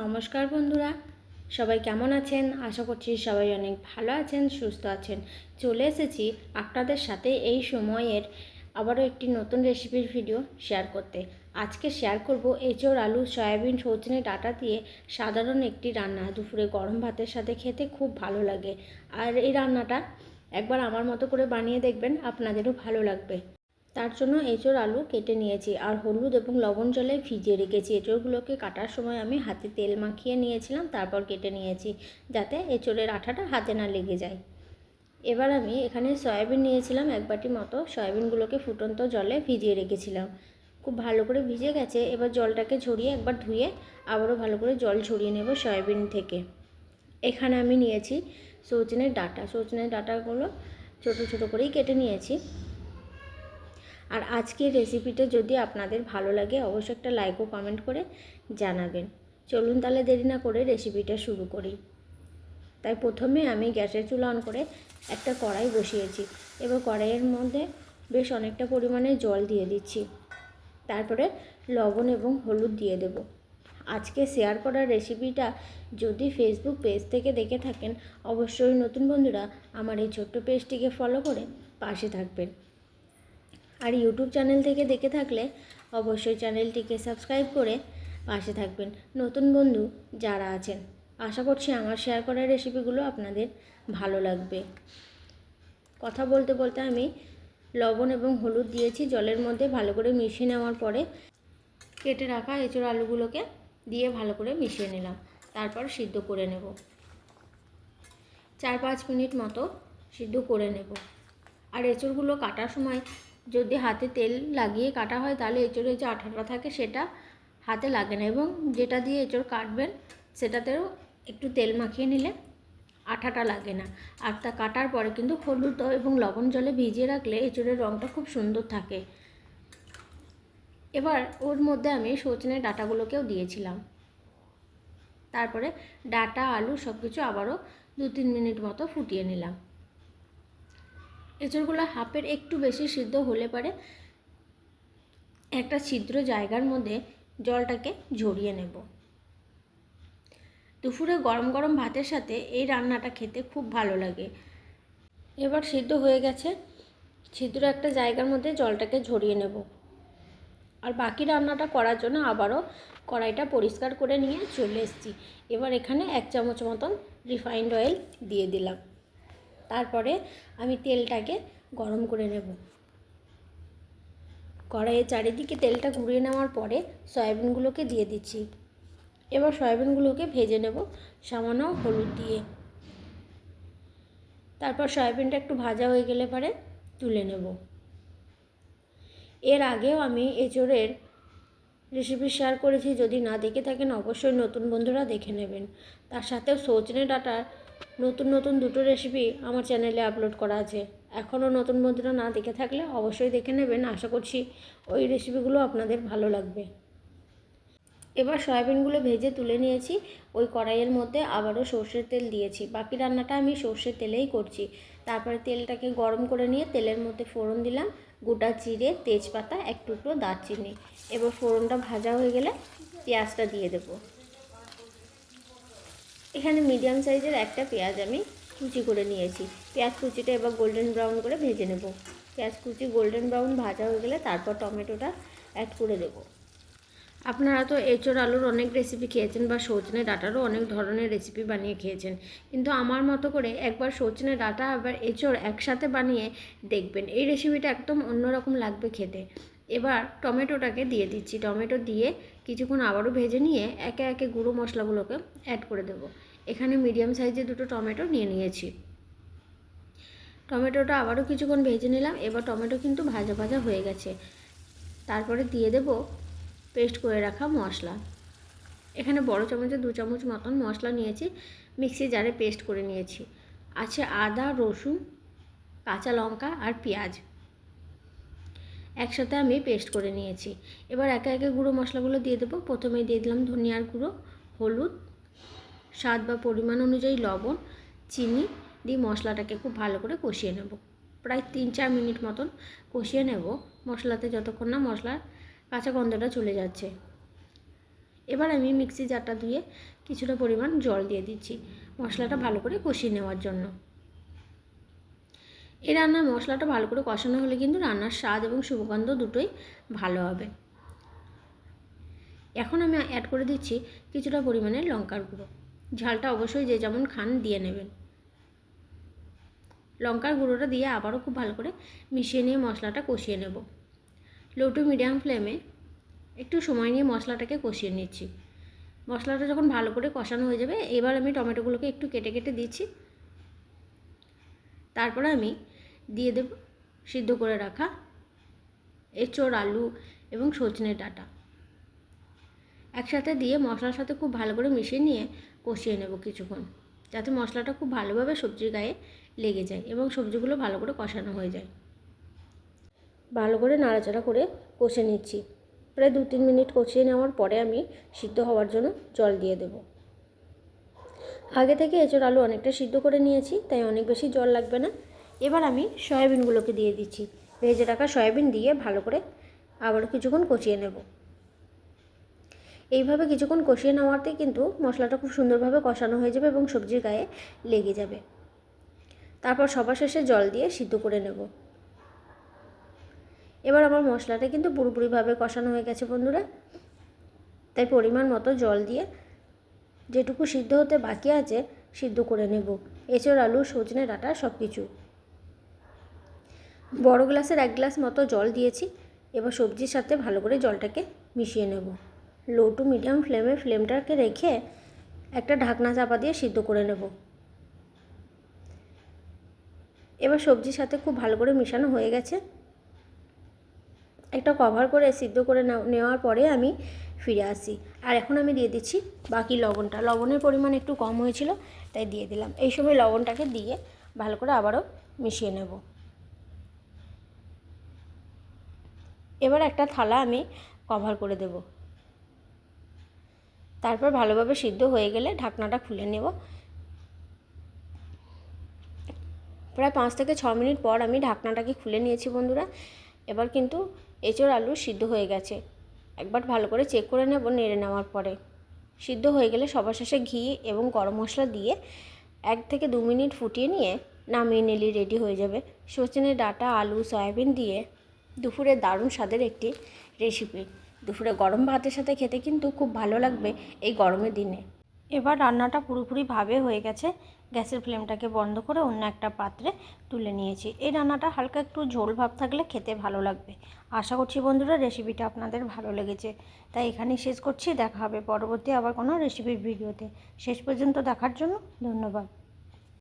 নমস্কার বন্ধুরা। সবাই কেমন আছেন? আশা করছি সবাই অনেক ভালো আছেন, সুস্থ আছেন। চলে এসেছি আপনাদের সাথে এই সময়ের আবারও একটি নতুন রেসিপির ভিডিও শেয়ার করতে। আজকে শেয়ার করব এঁচোড়, আলু, সয়াবিন, সজনে, ডাটা দিয়ে সাধারণ একটি রান্না। দুপুরে গরম ভাতের সাথে খেতে খুব ভালো লাগে। আর এই রান্নাটা একবার আমার মতো করে বানিয়ে দেখবেন, আপনাদেরও ভালো লাগবে। তার জন্য এঁচোড় আলু কেটে নিয়েছি আর হলুদ এবং লবণ জলে ভিজিয়ে রেখেছি। এঁচোড়গুলোকে কাটার সময় আমি হাতে তেল মাখিয়ে নিয়েছিলাম, তারপর কেটে নিয়েছি যাতে এঁচোড়ের আঠাটা হাতে না লেগে যায়। এবার আমি এখানে সয়াবিন নিয়েছিলাম এক বাটি মতো, সয়াবিনগুলোকে ফুটন্ত জলে ভিজিয়ে রেখেছিলাম। খুব ভালো করে ভিজে গেছে, এবার জলটাকে ঝরিয়ে একবার ধুয়ে আবারও ভালো করে জল ঝরিয়ে নেব সয়াবিন থেকে। এখানে আমি নিয়েছি সজনের ডাটা। সজনের ডাটাগুলো ছোটো ছোটো করেই কেটে নিয়েছি। আর আজকের রেসিপিটা যদি আপনাদের ভালো লাগে, অবশ্যই একটা লাইক ও কমেন্ট করে জানাবেন। চলুন তাহলে দেরি না করে রেসিপিটা শুরু করি। তাই প্রথমে আমি গ্যাসের চুলা অন করে একটা কড়াই বসিয়েছি। এবার কড়াইয়ের মধ্যে বেশ অনেকটা পরিমাণে জল দিয়ে দিচ্ছি। তারপরে লবণ এবং হলুদ দিয়ে দেব। আজকে শেয়ার করা রেসিপিটা যদি ফেসবুক পেজ থেকে দেখে থাকেন, অবশ্যই নতুন বন্ধুরা আমার এই ছোট্ট পেজটিকে ফলো করে পাশে থাকবেন। আর ইউটিউব চ্যানেল থেকে দেখে থাকলে অবশ্যই চ্যানেলটিকে সাবস্ক্রাইব করে পাশে থাকবেন। নতুন বন্ধু যারা আছেন, আশা করছি আমার শেয়ার করা রেসিপিগুলো আপনাদের ভালো লাগবে। কথা বলতে বলতে আমি লবণ এবং হলুদ দিয়েছি, জলের মধ্যে ভালো করে মিশিয়ে নেওয়ার পরে কেটে রাখা এঁচড় আলুগুলোকে দিয়ে ভালো করে মিশিয়ে নিলাম। তারপর সিদ্ধ করে নেব। চার পাঁচ মিনিট মতো সিদ্ধ করে নেব। আর এঁচড়গুলো কাটার সময় যদি হাতে তেল লাগিয়ে কাটা হয়, তাহলে এঁচড়ে যে আঠাটা থাকে সেটা হাতে লাগে না এবং যেটা দিয়ে এঁচড় কাটবেন সেটাতেও একটু তেল মাখিয়ে নিলে আঠাটা লাগে না। আর তা কাটার পরে কিন্তু হলুদ এবং লবণ জলে ভিজিয়ে রাখলে এঁচড়ের রঙটা খুব সুন্দর থাকে। এবার ওর মধ্যে আমি সজনে ডাটাগুলোকেও দিয়েছিলাম। তারপরে ডাটা, আলু সব কিছু আবারও দু তিন মিনিট মতো ফুটিয়ে নিলাম। এঁচড়গুলো হাফের একটু বেশি সিদ্ধ হলে পারে একটা ছিদ্র জায়গার মধ্যে জলটাকে ঝরিয়ে নেব। দুপুরে গরম গরম ভাতের সাথে এই রান্নাটা খেতে খুব ভালো লাগে। এবার সিদ্ধ হয়ে গেছে। ছিদ্র একটা জায়গার মধ্যে জলটাকে ঝরিয়ে নেব। আর বাকি রান্নাটা করার জন্য আবারও কড়াইটা পরিষ্কার করে নিয়ে চলে এসেছি। এবার এখানে এক চামচ মতন রিফাইন্ড অয়েল দিয়ে দিলাম। তারপরে আমি তেলটাকে গরম করে নেব। কড়াইয়ের চারিদিকে তেলটা ঘুরিয়ে নেওয়ার পরে সয়াবিনগুলোকে দিয়ে দিচ্ছি। এবার সয়াবিনগুলোকে ভেজে নেব সামান্য হলুদ দিয়ে। তারপর সয়াবিনটা একটু ভাজা হয়ে গেলে পরে তুলে নেব। এর আগেও আমি এঁচড়ের রেসিপি শেয়ার করেছি, যদি না দেখে থাকেন অবশ্যই নতুন বন্ধুরা দেখে নেবেন। তার সাথেও সজনে ডাটার নতুন নতুন দুটো রেসিপি আমার চ্যানেলে আপলোড করা আছে। এখনও নতুন বন্ধুরা না দেখে থাকলে অবশ্যই দেখে নেবেন। আশা করছি ওই রেসিপিগুলো আপনাদের ভালো লাগবে। এবার সয়াবিনগুলো ভেজে তুলে নিয়েছি। ওই কড়াইয়ের মধ্যে আবারও সর্ষের তেল দিয়েছি। বাকি রান্নাটা আমি সর্ষের তেলেই করছি। তারপরে তেলটাকে গরম করে নিয়ে তেলের মধ্যে ফোড়ন দিলাম। গোটা জিরে, তেজপাতা, এক টুকরো দারচিনি। এবার ফোড়নটা ভাজা হয়ে গেলে পেঁয়াজটা দিয়ে দেবো। এখানে মিডিয়াম সাইজের একটা পেঁয়াজ আমি কুচি করে নিয়েছি। পেঁয়াজ কুচিটা এবার গোল্ডেন ব্রাউন করে ভেজে নেব। পেঁয়াজ কুচি গোল্ডেন ব্রাউন ভাজা হয়ে গেলে তারপর টমেটোটা অ্যাড করে দেব। আপনারা তো এঁচড় আলুর অনেক রেসিপি খেয়েছেন বা সজনে ডাটারও অনেক ধরনের রেসিপি বানিয়ে খেয়েছেন। কিন্তু আমার মতো করে একবার সজনে ডাটা আবার এঁচড় একসাথে বানিয়ে দেখবেন। এই রেসিপিটা একদম অন্যরকম লাগবে খেতে। এবার টমেটোটাকে দিয়ে দিচ্ছি। টমেটো দিয়ে কিছুক্ষণ আবারও ভেজে নিয়ে একে একে গুঁড়ো মশলাগুলোকে অ্যাড করে দেবো। এখানে মিডিয়াম সাইজের দুটো টমেটো নিয়ে নিয়েছি। টমেটোটা আবারও কিছুক্ষণ ভেজে নিলাম, এবার টমেটো কিন্তু ভাজা ভাজা হয়ে গেছে। তারপরে দিয়ে দেব পেস্ট করে রাখা মশলা। এখানে বড় চামচে দু চামচ মতন মশলা নিয়েছি মিক্সি জারে পেস্ট করে নিয়েছি। আছে আদা, রসুন, কাঁচা লঙ্কা আর পেঁয়াজ। একসাথে আমি পেস্ট করে নিয়েছি। এবার একে একে গুঁড়ো মশলাগুলো দিয়ে দেবো। প্রথমে দিয়ে দিলাম ধনিয়ার গুঁড়ো, হলুদ, স্বাদ বা পরিমাণ অনুযায়ী লবণ, চিনি দিয়ে মশলাটাকে খুব ভালো করে কষিয়ে নেব। প্রায় তিন চার মিনিট মতন কষিয়ে নেব মশলাতে যতক্ষণ না মশলার কাঁচা গন্ধটা চলে যাচ্ছে। এবার আমি মিক্সি জারটা ধুয়ে কিছুটা পরিমাণ জল দিয়ে দিচ্ছি মশলাটা ভালো করে কষিয়ে নেওয়ার জন্য। এই রান্নার মশলাটা ভালো করে কষানো হলে কিন্তু রান্নার স্বাদ এবং সুগন্ধ দুটোই ভালো হবে। এখন আমি অ্যাড করে দিচ্ছি কিছুটা পরিমাণে লঙ্কার গুঁড়ো। ঝালটা অবশ্যই যে যেমন খান দিয়ে নেবেন। লঙ্কার গুঁড়োটা দিয়ে আবারও খুব ভালো করে মিশিয়ে নিয়ে মশলাটা কষিয়ে নেব। লো টু মিডিয়াম ফ্লেমে একটু সময় নিয়ে মশলাটাকে কষিয়ে নিচ্ছি। মশলাটা যখন ভালো করে কষানো হয়ে যাবে, এবার আমি টমেটোগুলোকে একটু কেটে কেটে দিচ্ছি। তারপরে আমি দিয়ে দেব, সিদ্ধ করে রাখা এঁচোড়, আলু এবং সজনে ডাঁটা। একসাথে দিয়ে মশলার সাথে খুব ভালো করে মিশিয়ে নিয়ে কষিয়ে নেব কিছুক্ষণ, যাতে মশলাটা খুব ভালোভাবে সবজির গায়ে লেগে যায় এবং সবজিগুলো ভালো করে কষানো হয়ে যায়। ভালো করে নাড়াচাড়া করে কষে নিচ্ছি। প্রায় দু তিন মিনিট কষিয়ে নেওয়ার পরে আমি সিদ্ধ হওয়ার জন্য জল দিয়ে দেব। আগে থেকে এঁচড়, আলু অনেকটা সিদ্ধ করে নিয়েছি, তাই অনেক বেশি জল লাগবে না। এবার আমি সয়াবিনগুলোকে দিয়ে দিচ্ছি। ভেজে রাখা সয়াবিন দিয়ে ভালো করে আবারও কিছুক্ষণ কষিয়ে নেব। এইভাবে কিছুক্ষণ কষিয়ে নেওয়াতে কিন্তু মশলাটা খুব সুন্দরভাবে কষানো হয়ে যাবে এবং সবজির গায়ে লেগে যাবে। তারপর সবার শেষে জল দিয়ে সিদ্ধ করে নেব। এবার আমার মশলাটা কিন্তু পুরোপুরিভাবে কষানো হয়ে গেছে বন্ধুরা। তাই পরিমাণ মতো জল দিয়ে যেটুকু সিদ্ধ হতে বাকি আছে সিদ্ধ করে নেব। এঁচড়, আলু, সজনে ডাঁটা সব কিছু বড় গ্লাসের এক গ্লাস মতো জল দিয়েছি। এবার সবজির সাথে ভালো করে জলটাকে মিশিয়ে নেব। লো টু মিডিয়াম ফ্লেমে ফ্লেমটাকে রেখে একটা ঢাকনা চাপা দিয়ে সিদ্ধ করে নেব। এবার সবজির সাথে খুব ভালো করে মেশানো হয়ে গেছে। একটা কভার করে সিদ্ধ করে নেওয়ার পরে আমি ফিরে আসি। আর এখন আমি দিয়ে দিচ্ছি বাকি লবণটা। লবণের পরিমাণ একটু কম হয়েছিল, তাই দিয়ে দিলাম। এই সময় লবণটাকে দিয়ে ভালো করে আবারও মিশিয়ে নেব। এবার একটা থালা আমি কভার করে দেব। তারপর ভালোভাবে সিদ্ধ হয়ে গেলে ঢাকনাটা খুলে নেব। প্রায় পাঁচ থেকে ছ মিনিট পর আমি ঢাকনাটাকে খুলে নিয়েছি বন্ধুরা। এবার কিন্তু এঁচোড় আলু সিদ্ধ হয়ে গেছে। একবার ভালো করে চেক করে নেব নেড়ে নেওয়ার পরে। সিদ্ধ হয়ে গেলে সবার শেষে ঘি এবং গরম মশলা দিয়ে এক থেকে দু মিনিট ফুটিয়ে নিয়ে নামিয়ে নিলে রেডি হয়ে যাবে। সজনে ডাটা, আলু, সয়াবিন দিয়ে দুপুরে দারুণ স্বাদের একটি রেসিপি দুপুরে গরম ভাতের সাথে খেতে কিন্তু খুব ভালো লাগবে এই গরমের দিনে। এবার রান্নাটা পুরোপুরিভাবে হয়ে গেছে। গ্যাসের ফ্লেমটাকে বন্ধ করে অন্য একটা পাত্রে তুলে নিয়েছি। এই রান্নাটা হালকা একটু ঝোল ভাব থাকলে খেতে ভালো লাগবে। আশা করছি বন্ধুরা রেসিপিটা আপনাদের ভালো লেগেছে। তাই এখানেই শেষ করছি। দেখা হবে পরবর্তী আবার কোনো রেসিপির ভিডিওতে। শেষ পর্যন্ত দেখার জন্য ধন্যবাদ।